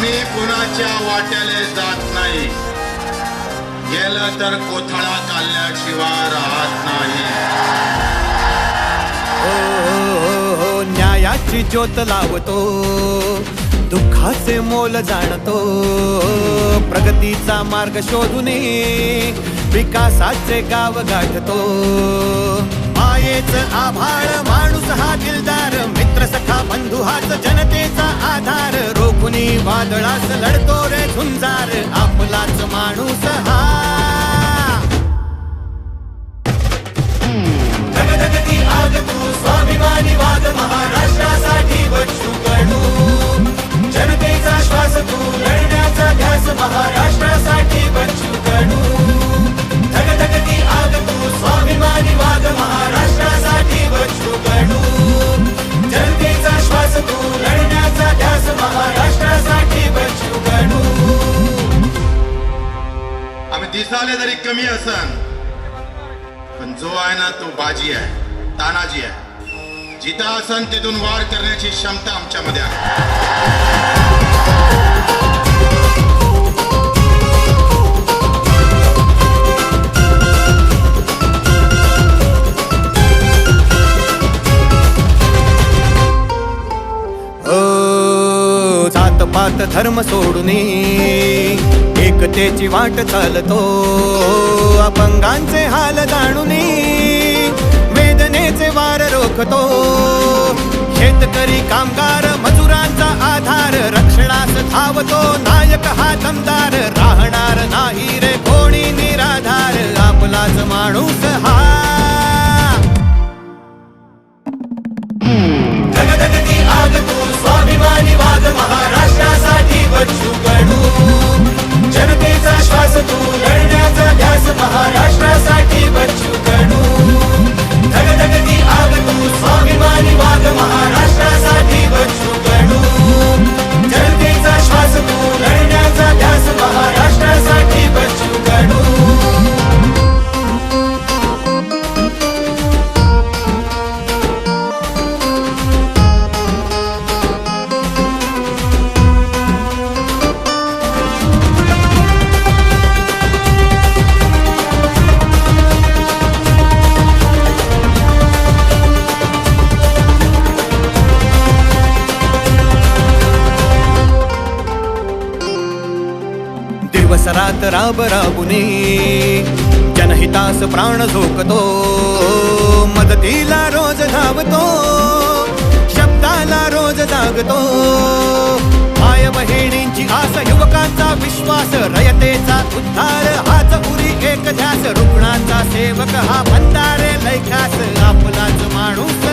आम्ही कुणाच्या वाट्याले जात नाही. गेलं तर कोथळा काढल्याशिवाय राहत नाही. हो, हो, हो, हो न्यायाची ज्योत लावतो. दुःखाचे मोल जाणतो. प्रगतीचा मार्ग शोधून विकासाचे गाव गाठतो. मायेच आभाळ माणूस हा दिलदार मित्र सखा बंधू लढतो रे झुंजार आपलाच माणूस हा. धगधगती आग तू स्वाभिमानी वाद महाराष्ट्रासाठी बच्चू कडू जनतेचा श्वास तू लढण्याचा ध्यास महाराष्ट्र आम्ही जरी कमी असन पण जो आहे ना तो बाजी आहे तानाजी आहे. जिथं असन तिथून वार करण्याची क्षमता आमच्यामध्ये आहे. जात धर्म सोडून एकतेची वाट चालतो. अपंगांचे हाल जाणून वेदनेचे वार रोखतो. शेतकरी कामगार मजुरांचा आधार रक्षणास धावतो. नायक हा दमदार राहणार नाही रे कोणी निराधार. आपलाच माणूस हा दिवसरात राब राबुनी जनहितास प्राण झोकतो. मदतीला रोज धावतो. शब्दाला रोज जागतो. माय बहिणींची आस युवकांचा विश्वास रयतेचा उद्धार हाच पुरी एक ध्यास. रुग्णांचा सेवक हा भंडारे लैखास आपलाच माणूस